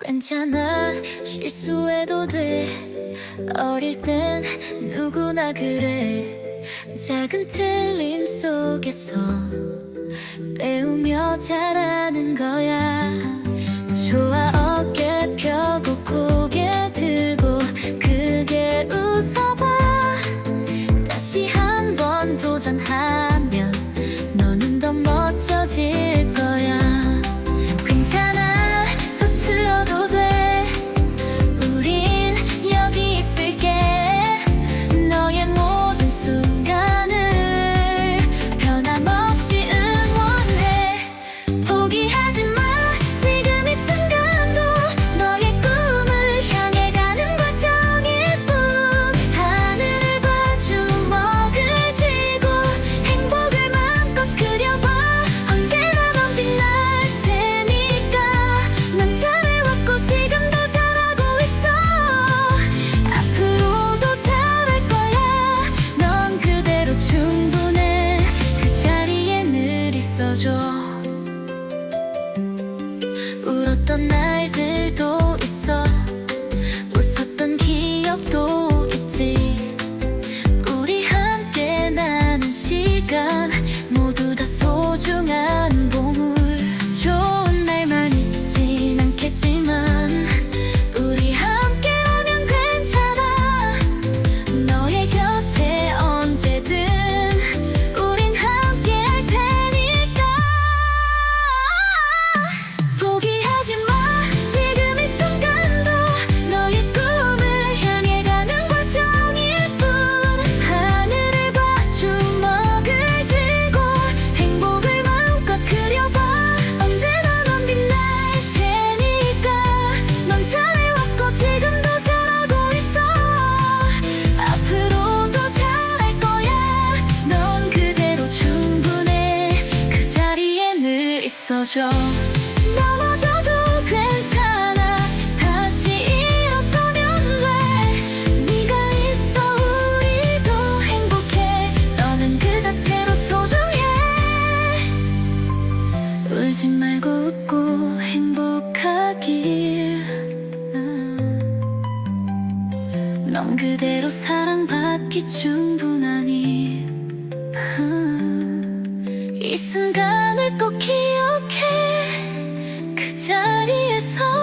괜찮아. 실수해도 돼. 어릴 땐 누구나 그래. 작은 틀림 속에서 배우며 자라는 거야. 넘어져. 넘어져도 괜찮아. 다시 일어서면 돼. 네가 있어 우리도 행복해. 너는 그 자체로 소중해. 울지 말고 웃고 행복하길. 음. 넌 그대로 사랑받기 충분하니. 음. 이 순간 않을 거 기억해. 그 자리에서